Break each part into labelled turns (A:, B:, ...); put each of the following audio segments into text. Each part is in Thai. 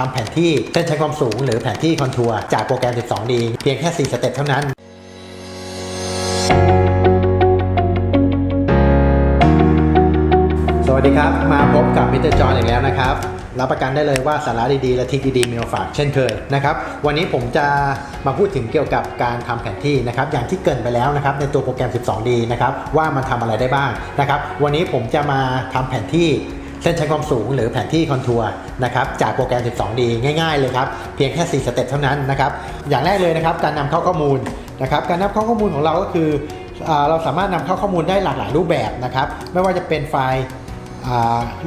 A: ทำแผนที่เส้นใช้ความสูงหรือแผนที่คอนทัวร์จากโปรแกรม 12D เพียงแค่ 4 สเต็ปเท่านั้นสวัสดีครับ มาพบกับมิสเตอร์จอห์นอีกแล้วนะครับ รับประกันได้เลยว่าสาระดีๆ และทิคดีๆ มีมาฝากเช่นเคยนะครับ วันนี้ผมจะมาพูดถึงเกี่ยวกับการทำแผนที่นะครับ อย่างที่เกินไปแล้วนะครับ ในตัวโปรแกรม 12D นะครับ ว่ามันทำอะไรได้บ้างนะครับ วันนี้ผมจะมาทำแผนที่ เส้นชันความสูงหรือแผนที่คอนทัวร์นะครับจากโปรแกรม 12D ง่ายๆเลยครับ เพียงแค่ 4 สเต็ปเท่านั้นนะครับอย่างแรกเลยนะครับการนำเข้าข้อมูลนะครับการนำเข้าข้อมูลของเราก็คือเราสามารถนำเข้าข้อมูลได้หลากหลายรูปแบบนะครับไม่ว่าจะเป็นไฟล์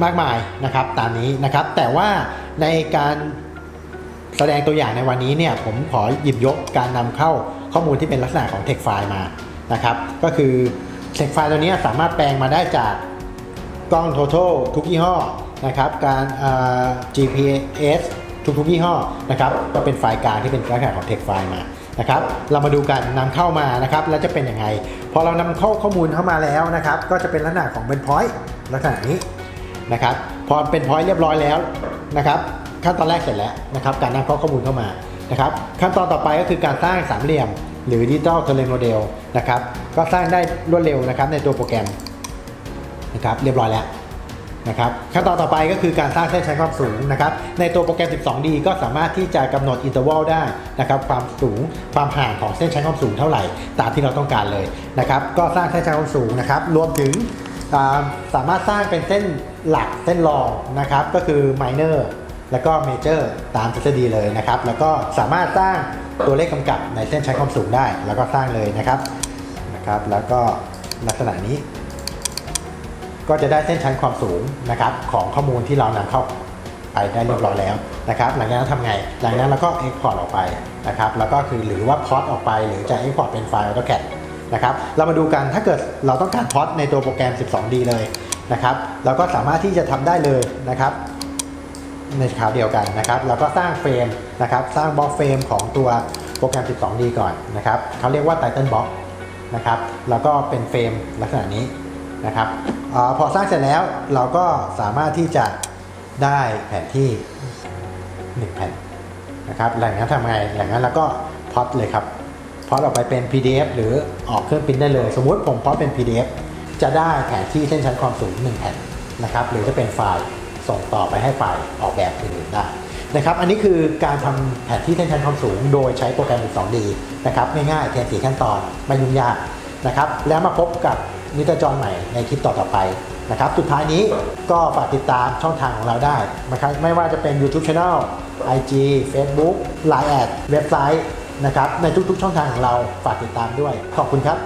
A: มากมายนะครับตามนี้นะครับแต่ว่าในการแสดงตัวอย่างในวันนี้เนี่ยผมขอหยิบยกการนำเข้าข้อมูลที่เป็นลักษณะของ text file มานะครับก็คือ text file ตัวนี้สามารถแปลงมาได้จาก กล้อง total ทุกยี่ห้อนะครับการ GPS ทุกๆยี่ห้อนะครับก็เป็นไฟล์กลางที่เป็นลักษณะของ text file มานะครับเรามาดูกันนำเข้ามานะครับแล้วจะเป็นยังไงพอเรานำเข้าข้อมูลเข้ามาแล้วนะครับก็จะเป็นลักษณะของเป็น point ลักษณะนี้นะครับพอเป็นพอยต์เรียบร้อยแล้วนะครับขั้นตอนแรกเสร็จแล้วนะครับการนำเข้าข้อมูลเข้ามานะครับขั้นตอนต่อไปก็คือการสร้างสามเหลี่ยม หรือดิจิตอลเทเลโมเดลนะครับก็สร้างได้รวดเร็วนะครับในตัวโปรแกรม นะครับเรียบร้อยแล้วนะครับขั้นตอนต่อไปก็คือการสร้างเส้นชั้นความสูงนะครับในตัวโปรแกรม 12D ก็สามารถที่จะกำหนดอินเตอร์วัลได้นะครับความสูงความห่างของเส้นชั้นความสูงเท่าไหร่ตามที่เราต้องการเลยนะครับก็สร้างเส้นชั้นความสูงนะครับรวมถึงสามารถสร้างเป็นเส้นหลักเส้นรองนะครับก็คือ minor แล้วก็ major ตามทฤษฎีเลยนะครับแล้วก็สามารถสร้างตัวเลขกำกับในเส้นใช้ความสูงได้ แล้วก็สร้างเลยนะครับนะครับแล้วก็ลักษณะนี้ ก็จะได้เส้นชั้นความสูงนะครับของข้อมูลที่เรานำเข้าไปได้เรียบร้อยแล้วนะครับ หลังจากนั้นทำไง หลังจากนั้นเราก็ export ออกไปนะครับ แล้วก็คือหรือว่า port ออกไป หรือจะ export เป็นไฟล์ AutoCAD นะครับ เรามาดูกัน ถ้าเกิดเราต้องการ port ในตัวโปรแกรม 12D เลยนะครับ เราก็สามารถที่จะทำได้เลยนะครับ ในคราวเดียวกันนะครับแล้วก็สร้างเฟรมนะครับ สร้างบล็อกเฟรมของตัวโปรแกรม 12D ก่อนนะครับ เขาเรียกว่า Title Box นะครับ แล้วก็เป็นเฟรมลักษณะนี้ นะครับอพอสร้างเสร็จแล้วเราก็สามารถที่จะได้แผนที่ 1 แผ่นนะครับหลังจากนั้นทำไงหลังจากนั้นเราก็พอดเลยครับพอดออกไปเป็น PDF หรือออกเครื่องปริ้นได้เลย สมมุติผมพอดเป็น PDF จะได้แผนที่เส้นชั้นความสูง 1 แผ่นนะครับหรือจะเป็นไฟล์ส่งต่อไปให้ฝ่ายออกแบบอื่นๆได้นะครับอันนี้คือการทำแผนที่เส้นชั้นความสูง โดยใช้โปรแกรม 12D นะครับง่ายๆเพียงสี่ขั้นตอนไม่ยุ่งยากนะครับแล้วมาพบกับ นิตจอใหม่ในคลิปต่อๆไปนะครับสุดท้ายนี้ก็ฝากติดตามช่องทางของเราได้นะครับไม่ว่าจะเป็น YouTube Channel IG Facebook Line แอดเว็บไซต์นะครับในทุกๆช่องทางของเราฝากติดตามด้วย ขอบคุณครับ